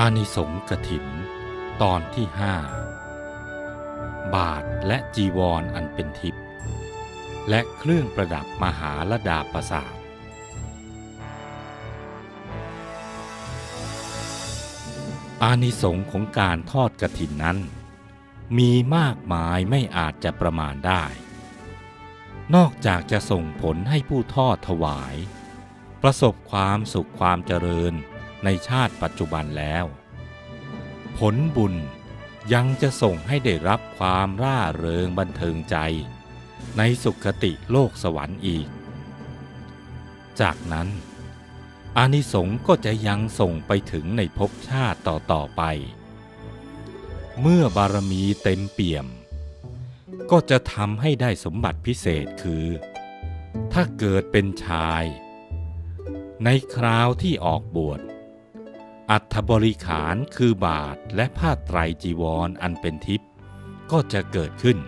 อานิสงส์กถิน ตอนที่ห้าบาทและจีวรออันเป็นทิพย์และเครื่องประดับมหาลดาประสาทอานิสงส์ของการทอดกระถินนั้น มีมากมายไม่อาจจะประมาณได้ นอกจากจะส่งผลให้ผู้ทอดถวาย ประสบความสุขความเจริญ ในชาติปัจจุบันแล้ว ผลบุญยังจะส่งให้ได้รับความร่าเริงบันเทิงใจ ในสุขติโลกสวรรค์อีก จากนั้นอานิสงส์ก็จะยังส่งไปถึงในภพชาติต่อๆไป เมื่อบารมีเต็มเปี่ยม ก็จะทำให้ได้สมบัติพิเศษคือ ถ้าเกิดเป็นชาย ในคราวที่ออกบวช อัฐบริขารคือบาทและผ้าไตรจีวรออันเป็นทิพย์ก็จะเกิดขึ้น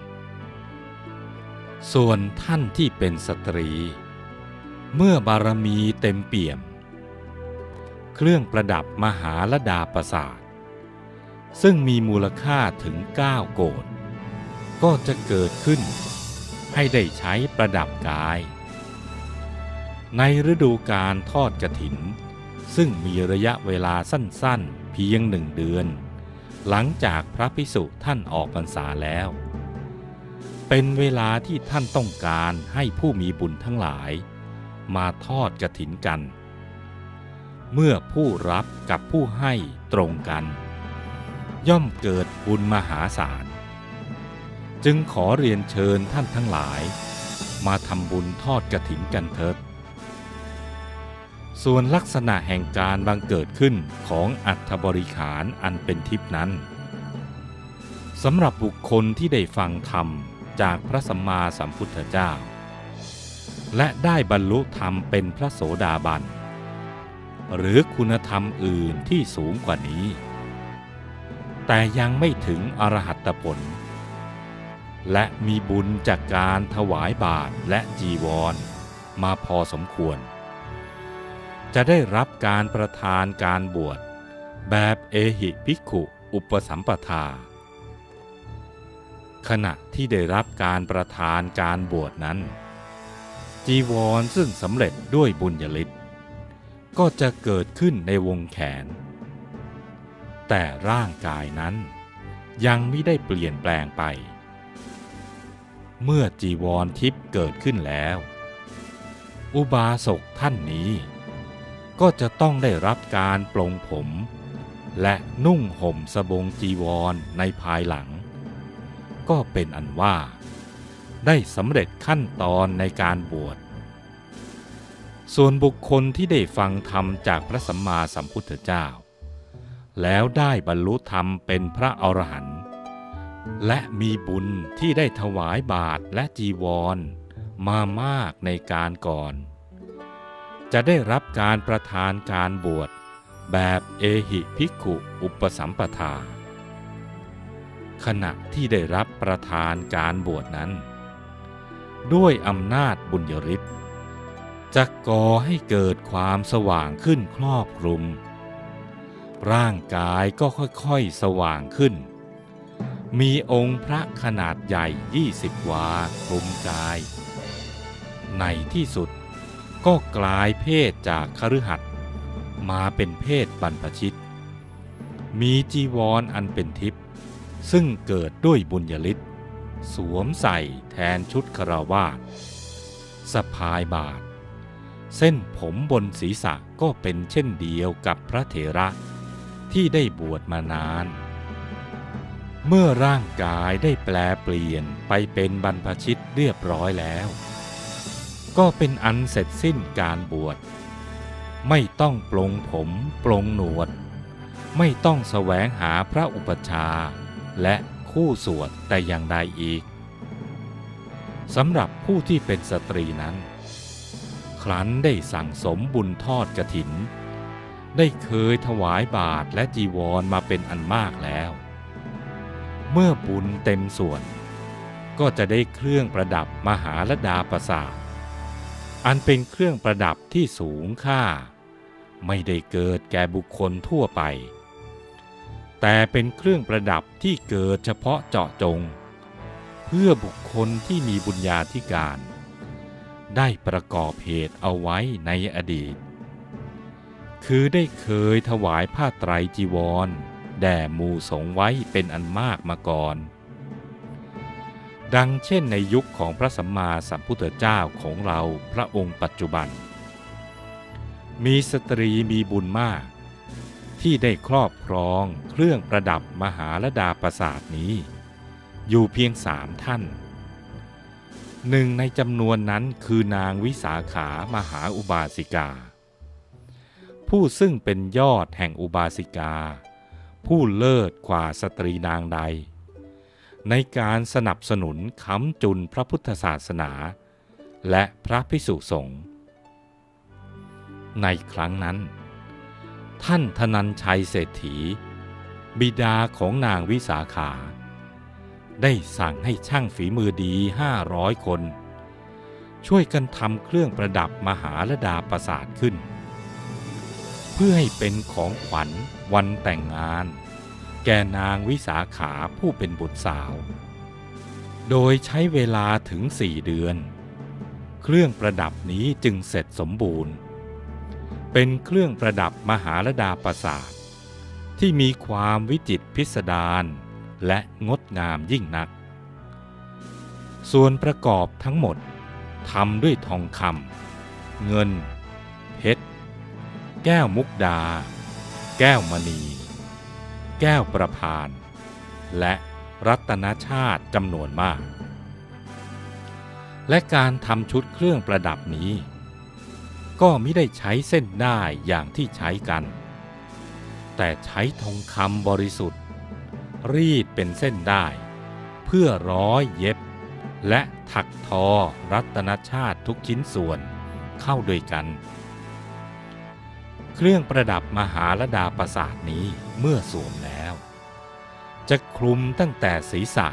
ส่วนท่านที่เป็นสตรี เมื่อบารมีเต็มเปี่ยม เครื่องประดับมหาลดาประสาท ซึ่งมีมูลค่าถึง 9 โกดก็จะเกิดขึ้น ให้ได้ใช้ประดับกาย ในฤดูการทอดกระถิน ซึ่งมีระยะเวลาสั้นๆ เพียงหนึ่งเดือน หลังจากพระพิสุท่านออกพรรษาแล้ว เป็นเวลาที่ท่านต้องการให้ผู้มีบุญทั้งหลาย มาทอดกระถินกัน เมื่อผู้รับกับผู้ให้ตรงกัน ย่อมเกิดบุญมหาศาล จึงขอเรียนเชิญท่านทั้งหลาย มาทำบุญทอดกระถินกันเถิด ส่วนลักษณะแห่งการบังเกิดขึ้นของอัฐบริขารอันเป็นทิพนั้นสำหรับบุคคลที่ได้ฟังธรรมจากพระสัมมาสัมพุทธเจ้า และได้บรรลุธรรมเป็นพระโสดาบัน หรือคุณธรรมอื่นที่สูงกว่านี้ แต่ยังไม่ถึงอรหัตผล และมีบุญจากการถวายบาตรและจีวร มาพอสมควร จะได้รับการประทานการบวช แบบเอหิภิกขุอุปสัมปทา ขณะที่ได้รับการประทานการบวชนั้น จีวรซึ่งสำเร็จด้วยบุญญาลิศก็จะเกิดขึ้นในวงแขน แต่ร่างกายนั้นยังไม่ได้เปลี่ยนแปลงไป เมื่อจีวรทิพย์เกิดขึ้นแล้ว อุบาสกท่านนี้ ก็จะต้องได้รับการปลงผม และนุ่งห่มสบงจีวรในภายหลัง ก็เป็นอันว่า ได้สำเร็จขั้นตอนในการบวช ส่วนบุคคลที่ได้ฟังธรรมจากพระสัมมาสัมพุทธเจ้า แล้วได้บรรลุธรรมเป็นพระอรหันต์และมีบุญที่ได้ถวายบาทและจีวรมามากในการก่อน จะได้รับการประทานการบวชแบบเอหิภิกขุอุปสัมปทา ขณะที่ได้รับประทานการบวชนั้น ด้วยอำนาจบุญยริศจะก่อให้เกิดความสว่างขึ้นครอบคลุม ร่างกายก็ค่อยๆสว่างขึ้น มีองค์พระขนาดใหญ่ยี่สิบวาคลุมกาย ในที่สุด ก็กลายเพศจากคฤหัสถ์มาเป็นเพศบรรพชิต มีจีวรออันเป็นทิพย์ซึ่งเกิดด้วยบุญญาลิศสวมใส่แทนชุดคราวาสสะพายบาท เส้นผมบนศีรษะก็เป็นเช่นเดียวกับพระเถระที่ได้บวชมานาน เมื่อร่างกายได้แปลเปลี่ยนไปเป็นบรรพชิตเรียบร้อยแล้ว ก็เป็นอันเสร็จสิ้นการบวช ไม่ต้องปลงผมปลงหนวด ไม่ต้องแสวงหาพระอุปชฌาย์และคู่สวดแต่อย่างใดอีกสำหรับผู้ที่เป็นสตรีนั้น ครั้นได้สั่งสมบุญทอดกระถิน ได้เคยถวายบาทและจีวรมาเป็นอันมากแล้ว เมื่อบุญเต็มส่วน ก็จะได้เครื่องประดับมหาลดาประสาท อันเป็นเครื่องประดับที่สูงค่า ไม่ได้เกิดแก่บุคคลทั่วไป แต่เป็นเครื่องประดับที่เกิดเฉพาะเจาะจง เพื่อบุคคลที่มีบุญญาธิการ ได้ประกอบเหตุเอาไว้ในอดีต คือได้เคยถวายผ้าไตรจีวร แด่หมู่สงไว้เป็นอันมากมาก่อน ดังเช่นในยุคของพระสัมมาสัมพุทธเจ้าของเราพระองค์ปัจจุบัน มีสตรีมีบุญมาก ที่ได้ครอบครองเครื่องประดับมหาลดาประสาทนี้ อยู่เพียงสามท่าน หนึ่งในจำนวนนั้นคือนางวิสาขามหาอุบาสิกา ผู้ซึ่งเป็นยอดแห่งอุบาสิกา ผู้เลิศกว่าสตรีนางใด ในการสนับสนุนค้ำจุนพระพุทธศาสนา และพระพิสุสงฆ์ในครั้งนั้น ท่านธนัญชัยเศรษฐี บิดาของนางวิสาขา ได้สั่งให้ช่างฝีมือดีห้าร้อยคน ช่วยกันทำเครื่องประดับมหาลดาประสาทขึ้น เพื่อให้เป็นของขวัญวันแต่งงาน แก่นางวิสาขาผู้เป็นบุตรสาว โดยใช้เวลาถึงสี่เดือน เครื่องประดับนี้จึงเสร็จสมบูรณ์ เป็นเครื่องประดับมหาลดาประสาทที่มีความวิจิตรพิสดารและงดงามยิ่งนัก ส่วนประกอบทั้งหมดทำด้วยทองคำเงิน เพชร แก้วมุกดา แก้วมณี แก้วประพาน และรัตนชาติจำนวนมาก และการทำชุดเครื่องประดับนี้ ก็ไม่ได้ใช้เส้นได้อย่างที่ใช้กัน แต่ใช้ทองคำบริสุทธิ์ รีดเป็นเส้นได้ เพื่อร้อยเย็บ และถักทอรัตนชาติทุกชิ้นส่วนเข้าด้วยกัน เครื่องประดับมหาลดาประสาทนี้เมื่อสวมแล้ว จะคลุมตั้งแต่ศีรษะ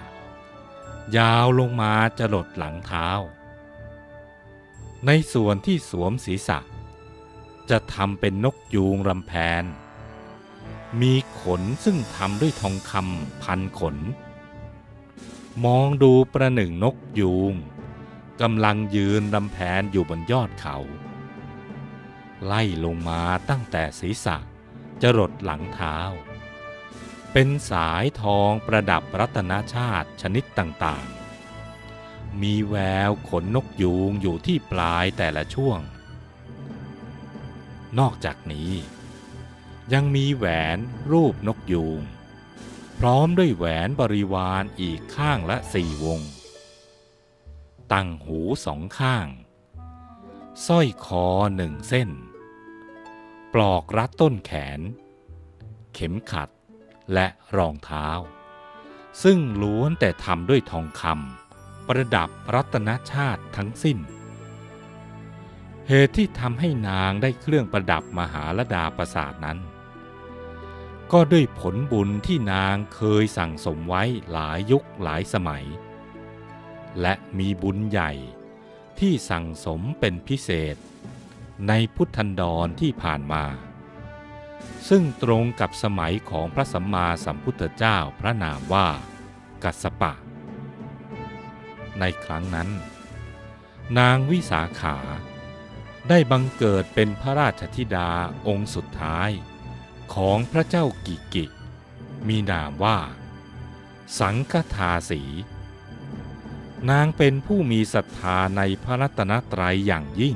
ยาวลงมาจะหลดหลังเท้า ในส่วนที่สวมศีรษะ จะทำเป็นนกยูงรำแพน มีขนซึ่งทำด้วยทองคำพันขน มองดูประหนึ่งนกยูงกำลังยืนรำแพนอยู่บนยอดเขา ไล่ลงมาตั้งแต่ศีรษะจะรดหลังเท้า เป็นสายทองประดับรัตนชาติชนิดต่างๆ มีแววขนนกยูงอยู่ที่ปลายแต่ละช่วง นอกจากนี้ ยังมีแหวนรูปนกยูง พร้อมด้วยแหวนบริวารอีกข้างละสี่วง ตั้งหูสองข้าง สร้อยคอหนึ่งเส้น ปลอกรัดต้นแขน เข็มขัดและรองเท้า ซึ่งล้วนแต่ทำด้วยทองคำประดับรัตนชาติทั้งสิ้น เหตุที่ทำให้นางได้เครื่องประดับมหาลดาประสาทนั้น ก็ด้วยผลบุญที่นางเคยสั่งสมไว้หลายยุคหลายสมัย และมีบุญใหญ่ ที่สั่งสมเป็นพิเศษ ในพุทธันดรที่ผ่านมา ซึ่งตรงกับสมัยของพระสัมมาสัมพุทธเจ้าพระนามว่า กัสปะ ในครั้งนั้น นางวิสาขาได้บังเกิดเป็นพระราชธิดาองค์สุดท้ายของพระเจ้ากิกิ มีนามว่า สังฆทาสี นางเป็นผู้มีศรัทธาในพระรัตนตรัยอย่างยิ่ง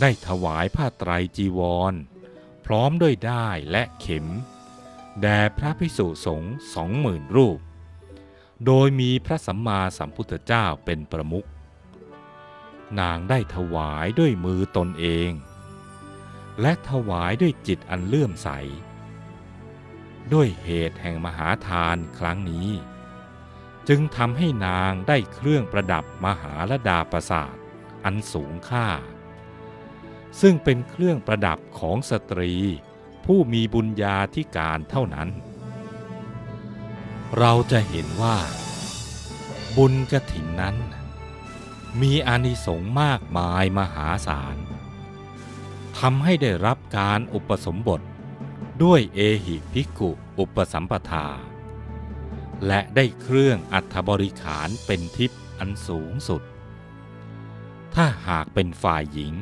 ได้ถวายผ้าไตรจีวร พร้อมด้วยได้และเข็ม แด่พระภิกษุสงฆ์สองหมื่นรูป โดยมีพระสัมมาสัมพุทธเจ้าเป็นประมุขนางได้ถวายด้วยมือตนเอง และถวายด้วยจิตอันเลื่อมใส ด้วยเหตุแห่งมหาทานครั้งนี้ จึงทำให้นางได้เครื่องประดับมหาลดาประสาทอันสูงค่า ซึ่งเป็นเครื่องประดับของสตรี ผู้มีบุญญาธิการเท่านั้น เราจะเห็นว่า บุญกระถินนั้น มีอานิสงส์มากมายมหาศาลทำให้ได้รับการอุปสมบทด้วยเอหิภิกขุอุปสัมปทา และได้เครื่องอัฐบริขารเป็นทิพย์อันสูงสุด ถ้าหากเป็นฝ่ายหญิง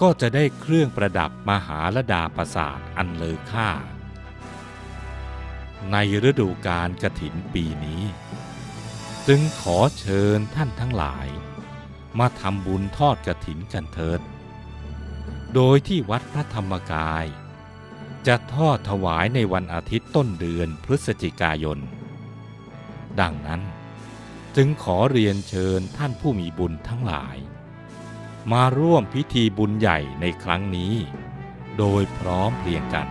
ก็จะได้เครื่องประดับมหาลดาประสาทอันเลอค่า ในฤดูการกระถินปีนี้ จึงขอเชิญท่านทั้งหลาย มาทำบุญทอดกระถินกันเถิด โดยที่วัดพระธรรมกายจะทอดถวายในวันอาทิตย์ต้นเดือนพฤศจิกายน ดังนั้น จึงขอเรียนเชิญท่านผู้มีบุญทั้งหลาย มาร่วมพิธีบุญใหญ่ในครั้งนี้ โดยพร้อมเพรียงกัน